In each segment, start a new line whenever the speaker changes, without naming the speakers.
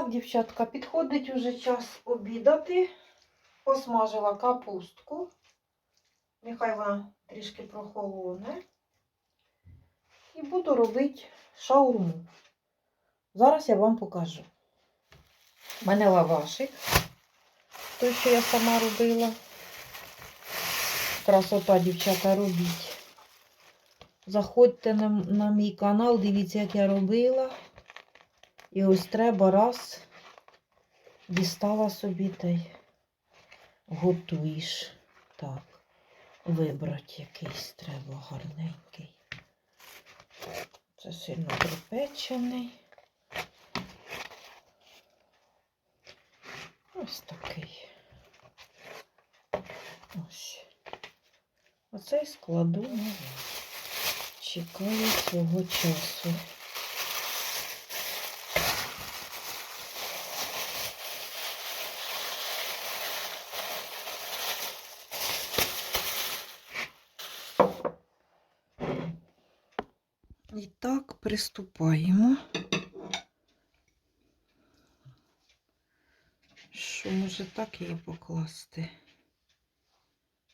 Так, дівчатка, підходить уже час обідати. Посмажила капустку. Нехай вона трішки прохолоне. І буду робити шаурму. Зараз я вам покажу. У мене лавашик. Той, що я сама робила. Красота, дівчата, робіть. Заходьте на, на мій канал, дивіться, як я робила. І ось треба раз дістала собі та й готуєш. Так, вибрати якийсь треба гарненький. Це сильно припечений. Ось такий. Ось. Оцей складу на. Чекаю свого часу. І так, приступаємо. Що може так її покласти?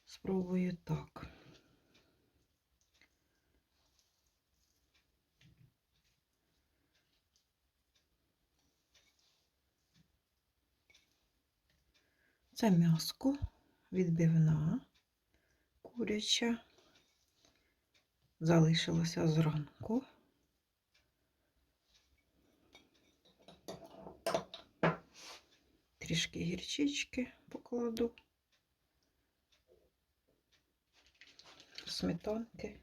Спробую так. Це м'яско, відбивна, куряча, залишилося зранку. Трішки гірчички покладу, сметанки.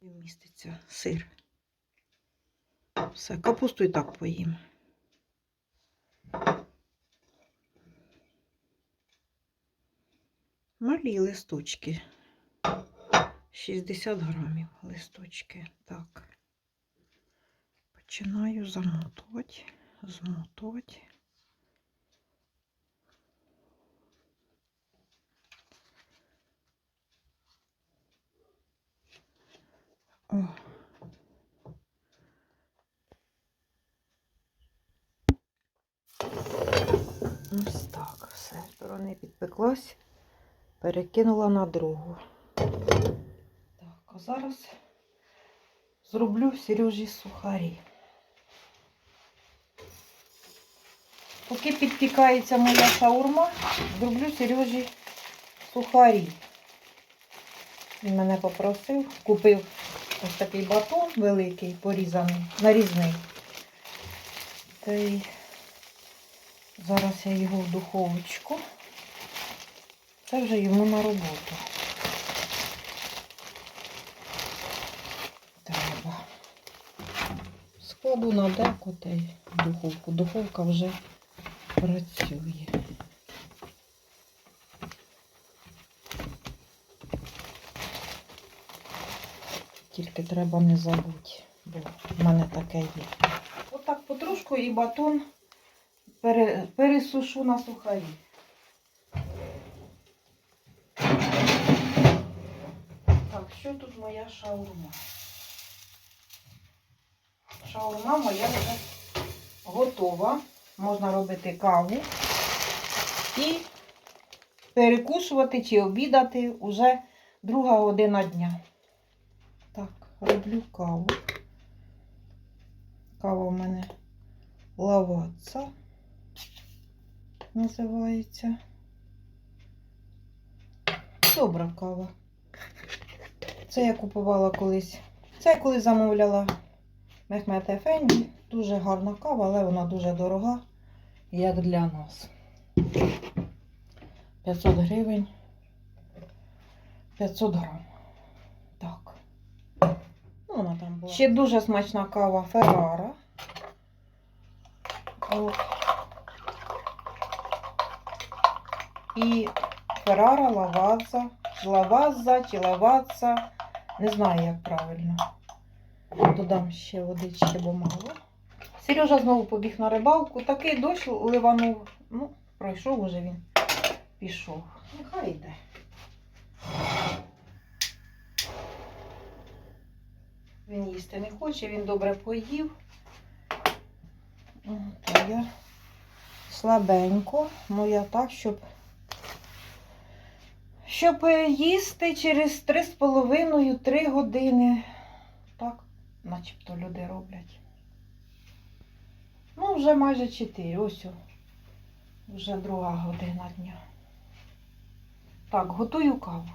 І міститься сир. Все, капусту і так поїм. Малі листочки. 60 грамів листочки. Так. Починаю замотувати, змотувати. О. Ось так, все. Сторони підпеклась, перекинула на другу. Зараз зроблю Сережі сухарі. Поки підпікається моя шаурма, зроблю Сережі сухарі. Він мене попросив, купив ось такий батон великий, порізаний, нарізний. Та й зараз я його в духовочку. Це вже йому на роботу. Треба. Складу на деко та й в духовку. Духовка вже працює. Тільки треба не забути, бо в мене таке є. Отак потрошку і батон пересушу на сухарі. Так, що тут моя шаурма? Шаурма моя вже готова. Можна робити каву і перекушувати чи обідати уже друга година дня. Так, роблю каву. Кава в мене лаваца називається. Добра кава. Це я купувала колись. Це я колись замовляла Мехмет Ефенді. Дуже гарна кава, але вона дуже дорога, як для нас. 500 гривень. 500 грам. Так. Ну, вона там була. Ще дуже смачна кава Феррара. І Феррара Лаваза. Лаваза чи Лаваца. Не знаю, як правильно. Додам ще водички, бо мало. Сережа знову побіг на рибалку. Такий дощ ливанув. Ну, пройшов уже він. Пішов. Нехай йде. Він їсти не хоче, він добре поїв. От, я слабенько, ну я так, щоб щоб е, їсти через 3,5-3 години. Начебто люди роблять. Ну, вже майже 4. Ось. Вже друга година дня. Так, готую каву.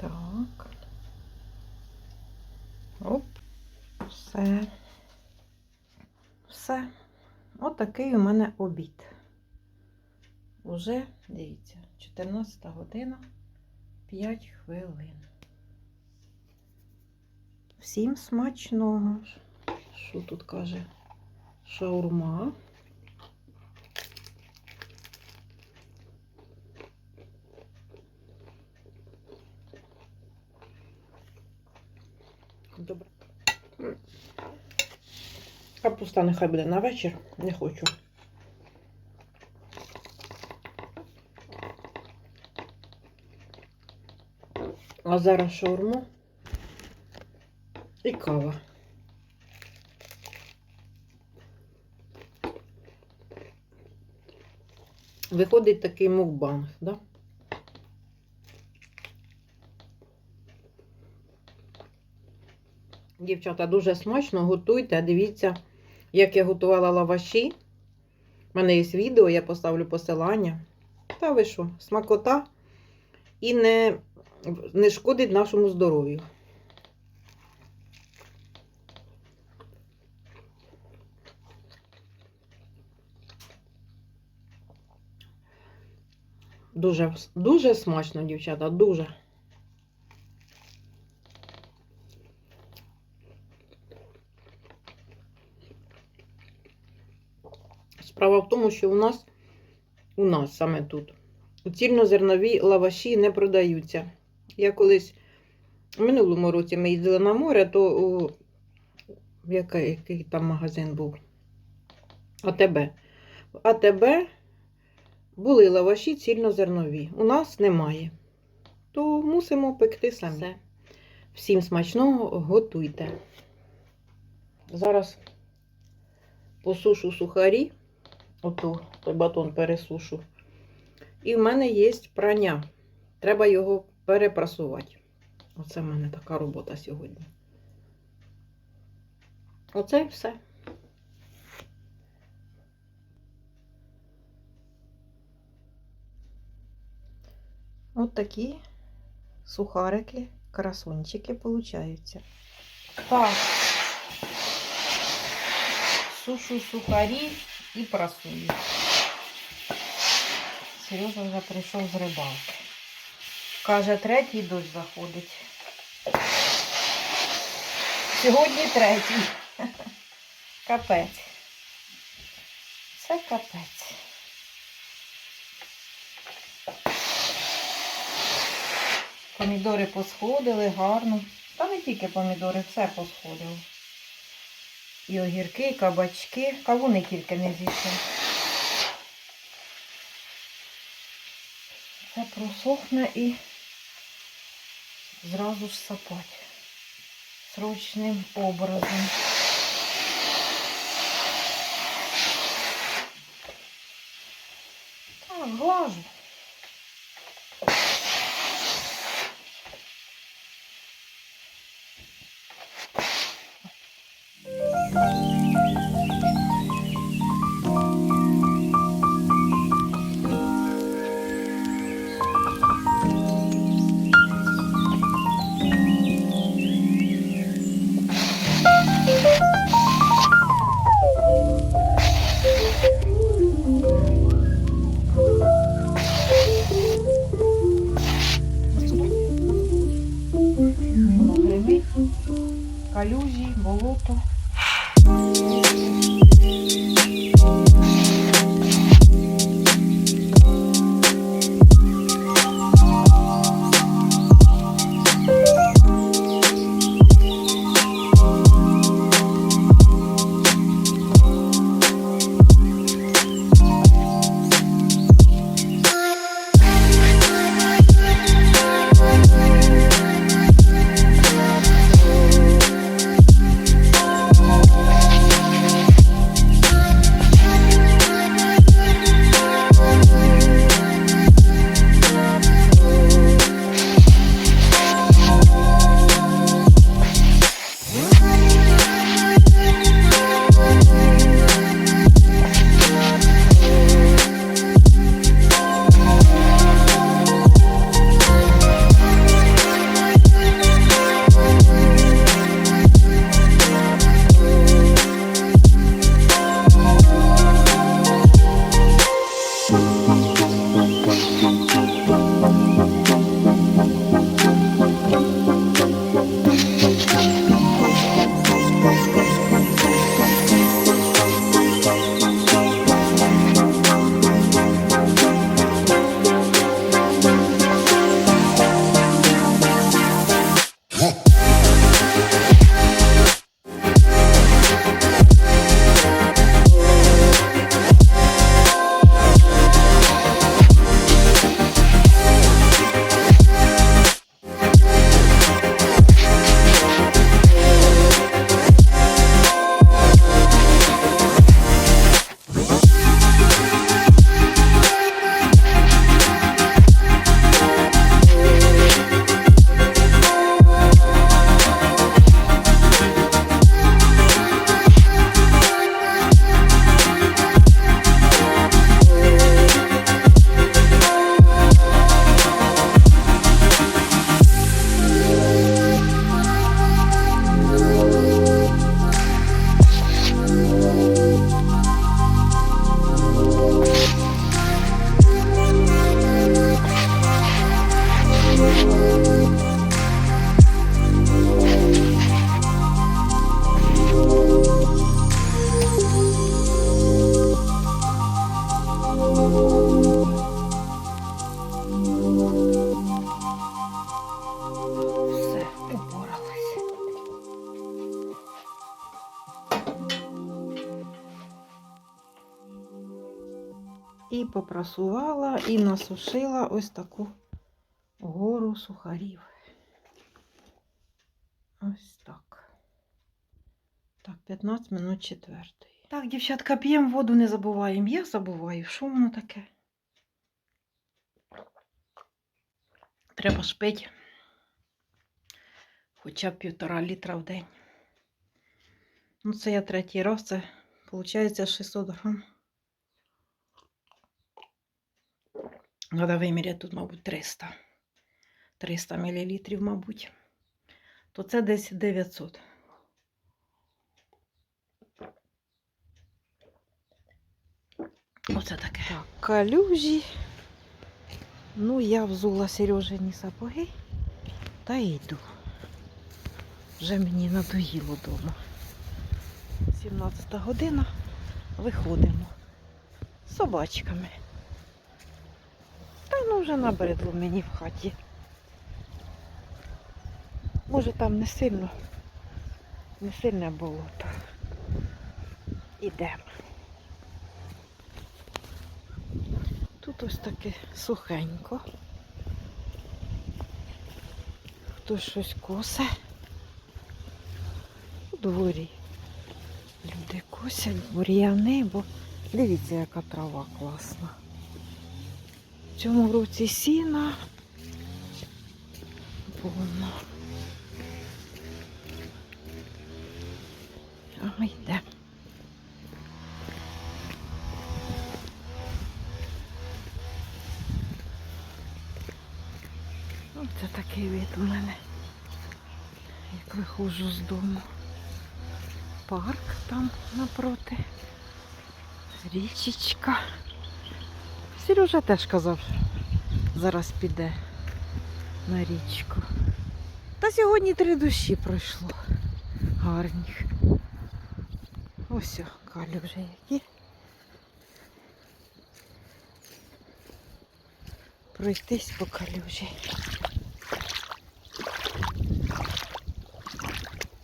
Так. Оп. Все. Все. Отакий у мене обід. Уже, дивіться, 14 година, 5 хвилин. Всім смачного. Що тут каже? Шаурма. Добре. Капуста нехай буде на вечір. Не хочу. А зараз шаурму і кава. Виходить такий мукбанг, да? Дівчата, дуже смачно готуйте. Дивіться, як я готувала лаваші. У мене є відео, я поставлю посилання. Та ви що, смакота і не, не шкодить нашому здоров'ю. Дуже, дуже смачно, дівчата, дуже. Справа в тому, що у нас, у нас саме тут, цільнозернові лаваші не продаються. Я колись в минулому році ми їздили на море, то у, який, який там магазин був? АТБ. В АТБ були лаваші цільнозернові. У нас немає. То мусимо пекти самі. Все. Всім смачного готуйте. Зараз посушу сухарі. Ото той батон пересушу. І в мене є прання. Треба його перепрасувати. Оце в мене така робота сьогодні. Оце і все. От такі сухарики, красунчики получаються. Так, сушу сухарі і прасую. Сережа вже прийшов з рибалки. Каже, третій дощ заходить. Сьогодні третій. Капець. Це капець. Помідори посходили гарно. Та не тільки помідори, все посходило. І огірки, і кабачки. Кавуни тільки не зійшли. Це просохне і зразу ж сапать. Срочним образом. Так, глажу. І попрасувала, і насушила ось таку гору сухарів. Ось так. Так, 15 минут четвертої. Так, дівчатка, п'ємо воду, не забуваємо. Я забуваю. Що воно таке? Треба ж пити хоча б півтора літра в день. Ну, це я третій раз, це виходить 600 грам. Треба виміряти тут, мабуть, 300. 300 мл, мабуть. То це десь 900. Оце таке. Так, калюжі. Ну, я взула Сережині сапоги та йду. Вже мені надоїло вдома. 17 година. Виходимо з собачками. Ну вже набридло мені в хаті. Може там не сильно, не сильне болото. Ідемо. Тут ось таке сухенько. Хтось щось косе. У дворі. Люди косять бур'яни, бо дивіться, яка трава класна. В цьому році сіна повно. А йдемо. Оце такий вид у мене, як виходжу з дому. Парк там напроти. Річечка. Сережа теж казав, зараз піде на річку. Та сьогодні три душі пройшло. Гарних. Ось калі вже які. Пройтись по калюжі.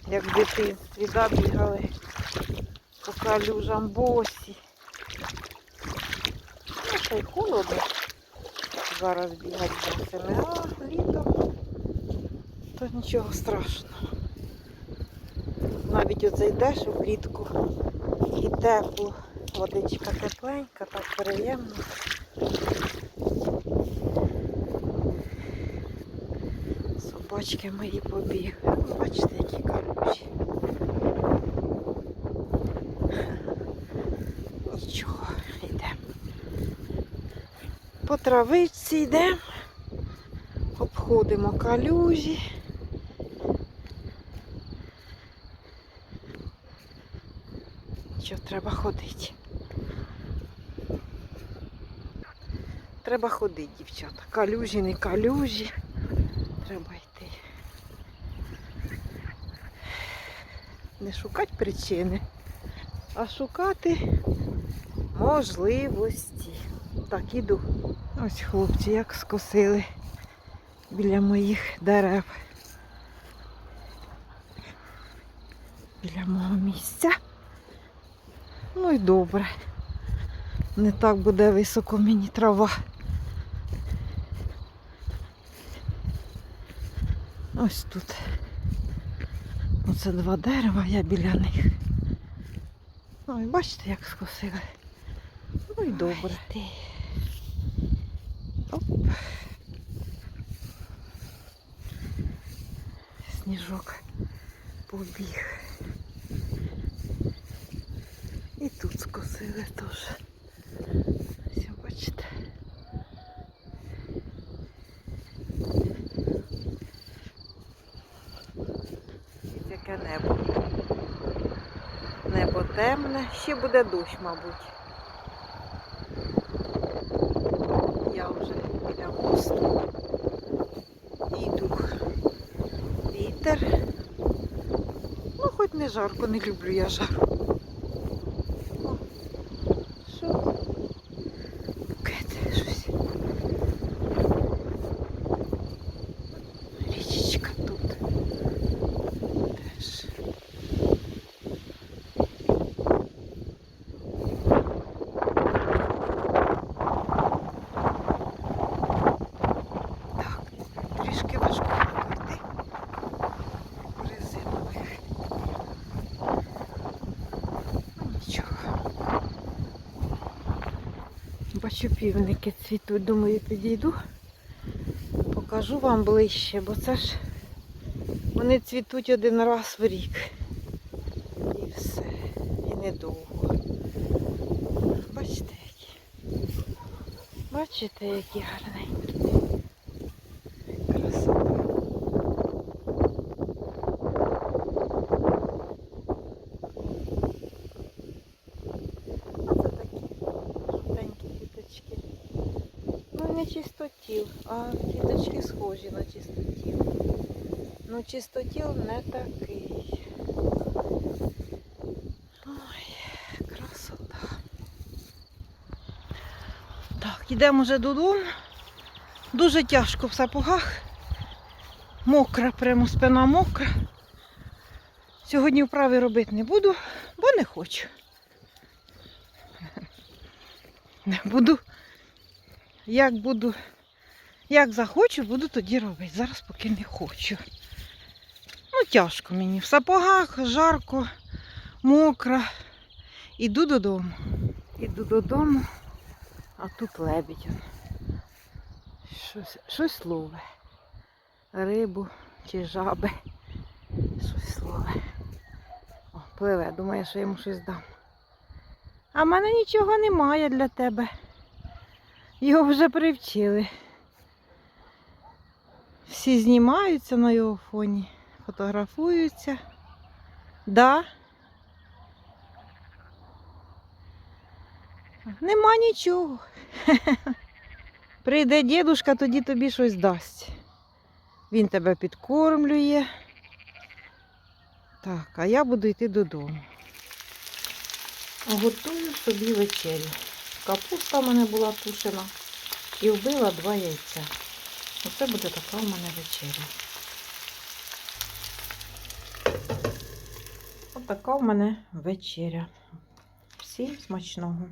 Як в дитинстві бігали по калюжам босі. Ще й холодно. Зараз бігати босими, а літом то нічого страшного. Навіть оце йдеш влітку і тепло. Водичка тепленька, так приємно. Собачки мої побігли. Бачите, які калюжі. Нічого, йдемо. По травичці йдемо, обходимо калюжі. Що треба ходити? Треба ходити, дівчата. Калюжі, не калюжі. Треба йти. Не шукати причини, а шукати можливості. Так, іду. Ось хлопці як скосили біля моїх дерев. Біля мого місця. Ну і добре. Не так буде високо мені трава. Ось тут. Оце два дерева, я біля них. Ой, бачите, як скосили. Ну і добре. Сніжок побіг. І тут скосили теж. Все, бачите. Ось Яке небо. Небо темне, ще буде дощ, мабуть. Я вже біля І дух. Вітер. Ну, хоч не жарко, не люблю я жару. О, Що? Букет щось. Річечка тут. Теж. Бачу, півники цвітуть. Думаю, підійду. Покажу вам ближче, бо це ж вони цвітуть один раз в рік. І все. І недовго. Бачите, які. Бачите, які гарненькі. Красота. Оце такі жовтенькі квіточки. Ну, не чистотіл, а квіточки схожі на чистотіл. Ну, чистотіл не такий. Ой, красота. Так, йдемо вже додому. Дуже тяжко в сапогах. Мокра, прямо спина мокра. Сьогодні вправи робити не буду, бо не хочу. Не буду. Як буду, як захочу, буду тоді робити. Зараз поки не хочу. Ну, тяжко мені. В сапогах жарко, мокро. Іду додому. Іду додому, а тут лебідь. Щось, щось лове. Рибу чи жаби. Щось лове. О, пливе, думає, що я йому щось дам. А в мене нічого немає для тебе. Його вже привчили. Всі знімаються на його фоні, фотографуються. Да. Нема нічого. Прийде дідушка, тоді тобі щось дасть. Він тебе підкормлює. Так, а я буду йти додому. Готую собі вечерю. Капуста в мене була тушена і вбила два яйця. Оце буде така в мене вечеря. Ось така в мене вечеря. Всім смачного.